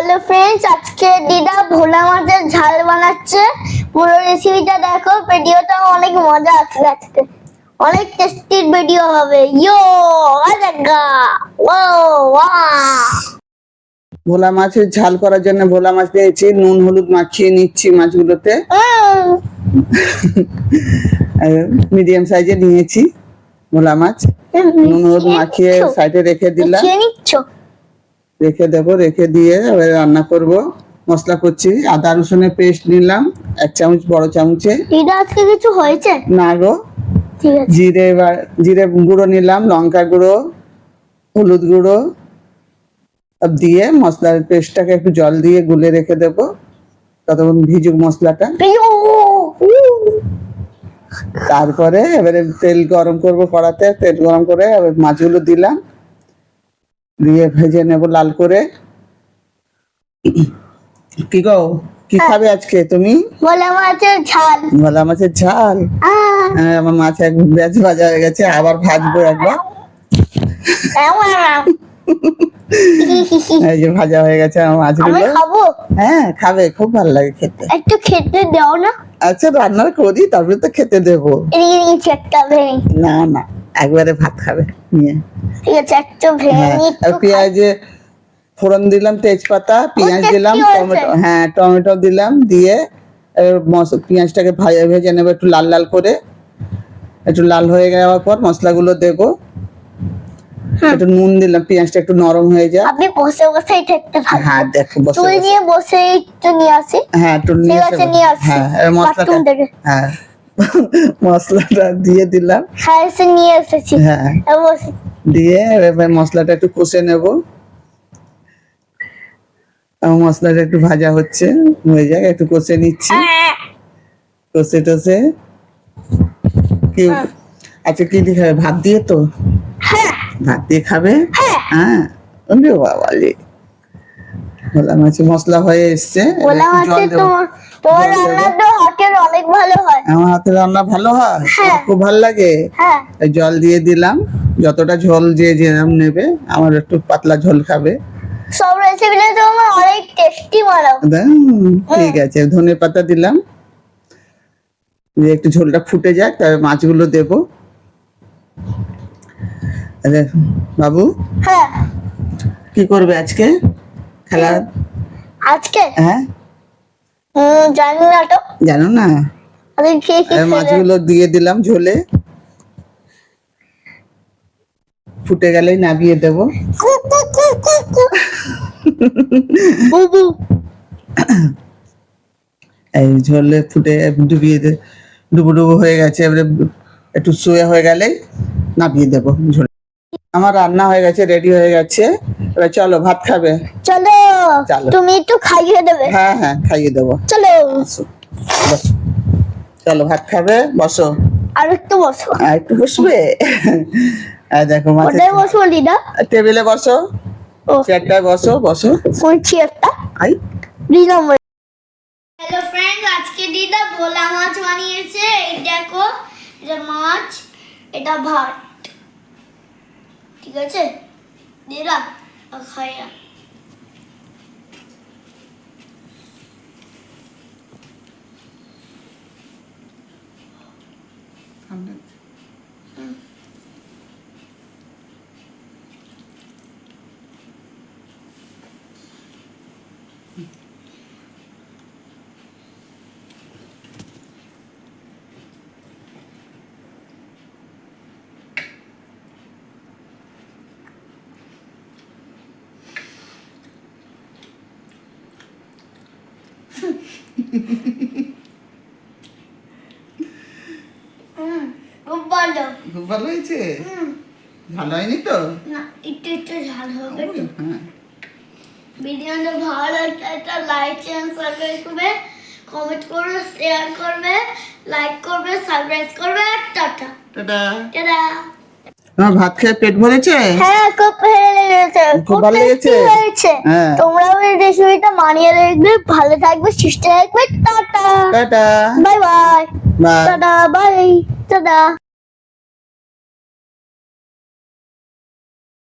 Hello friends আজকে দিদা ভোলা মাছের ঝাল বানাচ্ছে। পুরো রেসিপিটা দেখো ভিডিওটা অনেক মজা আসবে আজকে। অনেক টেস্টির ভিডিও হবে। ইয়ো আজাগা। ও ওয়া ভোলা মাছের ঝাল করার জন্য ভোলা মাছ পেয়েছি নুন হলুদ মাখিয়ে নিচ্ছি মাছগুলোতে। মিডিয়াম সাইজে নিয়েছি ভোলা মাছ। নুন হলুদ মাখিয়ে সাইডে রেখে দিলাম। নিচ্ছ? রেখে দেবো রেখে দিয়ে এবার রান্না করব। মশলা করছি আদা রসুনের পেস্ট নিলাম এক চামচ বড় চামচে। দিদা আজকে কিছু হয়েছে? না গো। ঠিক আছে। জিরে এবার জিরে গুঁড়ো নিলাম লঙ্কা গুঁড়ো হলুদ গুঁড়ো দিয়ে মশলার পেস্টটাকে একটু জল দিয়ে গুলে রেখে দেবো। ততক্ষণ ভিজুক মশলাটা। তারপরে এবারে তেল গরম করব কড়াতে তেল গরম করে এবার মাছগুলো দিলাম। দিয়ে ভেজে নেব লাল করে। কি গো? কি খাবে আজকে তুমি? ভোলা মাছের ঝাল। ভোলা মাছের ঝাল? হ্যাঁ আমার মাছ এক ব্যাচ ভাজা হয়ে গেছে আবার ভাজবো একবার। এই যে ভাজা হয়ে গেছে আমার আমি মাছগুলো খাব? হ্যাঁ খাবে খুব ভালো লাগে খেতে। একটু খেতে দাও না। আচ্ছা রান্না করি তারপরে তো খেতে দেবো। না না। একবারে ভাত খাবে। নিয়ে। হ্যাঁ। পেঁয়াজে ফোড়ন দিলাম তেজপাতা পেঁয়াজ দিলাম টমেটো হ্যাঁ টমেটো দিলাম দিয়ে পেঁয়াজটাকে ভাজা ভেজে নেব একটু লাল লাল করে। একটু লাল হয়ে যাওয়ার পর মশলাগুলো দেবো। একটু নুন দিলাম পেঁয়াজটা একটু নরম হয়ে যায় আপনি বসে ভালো। হ্যাঁ দেখো বসে চুল নিয়ে বসে একটু নিয়ে আসি। হ্যাঁ একটু নিয়ে আসছি। হ্যাঁ মশলাটা হ্যাঁ। মশলাটা দিয়ে দিলাম। হ্যাঁ নিয়ে এসেছি। হ্যাঁ। দিয়ে এবার মশলাটা একটু কষে নেব। আমার মশলাটা একটু ভাজা হচ্ছে হয়ে যাক একটু কষে নিচ্ছি। কষে টষে। কি আচ্ছা কি দিয়ে খাবে? ভাত দিয়ে তো? হ্যাঁ। ভাত দিয়ে খাবে? হ্যাঁ। বাবা রে ভোলা মাছের মশলা হয়ে এসছে। বলা জল দেবো। তোমার রান্না তো হাতের অনেক ভালো হয়। আমার হাতে রান্না ভালো হয়? হ্যাঁ। খুব ভালো লাগে? হ্যাঁ। জল দিয়ে দিলাম। যতটা ঝোল যে যেরকম নেবে আমার একটু পাতলা ঝোল খাবে। সব রেসিপিটা তোমার অনেক টেস্টি বানাও ঠিক আছে ধনে পাতা দিলাম। দিয়ে একটু ঝোলটা ফুটে যাক তবে মাছগুলো দেবো। আরে, বাবু? হ্যাঁ। কি করবে আজকে? খেলা? আজকে? হ্যাঁ। জানি না তো। জানো না? কি আর মাছগুলো দিয়ে দিলাম ঝোলে। ফুটে গেলেই নামিয়ে দেবো। বুবু। এই ঝোলে ফুটে ডুবিয়ে দে ডুবো ডুবো হয়ে গেছে। এবারে একটু শুয়ে হয়ে গেলে নামিয়ে দেবো ঝোল। আমার রান্না হয়ে গেছে রেডি হয়ে গেছে। এবার চলো ভাত খাবে। চলো চলো। তুমি একটু খাইয়ে দেবে। হ্যাঁ হ্যাঁ খাইয়ে দেবো। চলো। বসো বসো। চলো ভাত খাবে বসো। আর একটু বসো। আর একটু বসবে? আর দেখো ওটাই বসবো দিদা? টেবিলে বসো। ও। চেয়ারটায় বসো বসো। কোন চেয়ারটা আই। নম্বর। হ্যালো ফ্রেন্ড আজকে দিদা ভোলা মাছ বানিয়েছে। এই দেখো এটা মাছ এটা ভাত। ঠিক আছে দিদা খাইয়া খুব ভালো। খুব ভালো হয়েছে? ভালো হয়নি তো? না একটু একটু ঝাল হবে হ্যাঁ। ভিডিওটা ভালো লাগলে একটা লাইক চ্যানেল সাবস্ক্রাইব করবে কমেন্ট করবে শেয়ার করবে লাইক করবে সাবস্ক্রাইব করবে টাটা। টাটা। টাটা। তোমার ভাত খেয়ে পেট ভরেছে? হ্যাঁ খুব ভালো লেগেছে। খুব ভালো লেগেছে? হয়েছে। হ্যাঁ। তোমরাও এই রেসিপিটা মানিয়ে রাখবে ভালো থাকবে সুস্থ থাকবে। Tata. Tata. Bye bye. Bye. Tata bye. Tata.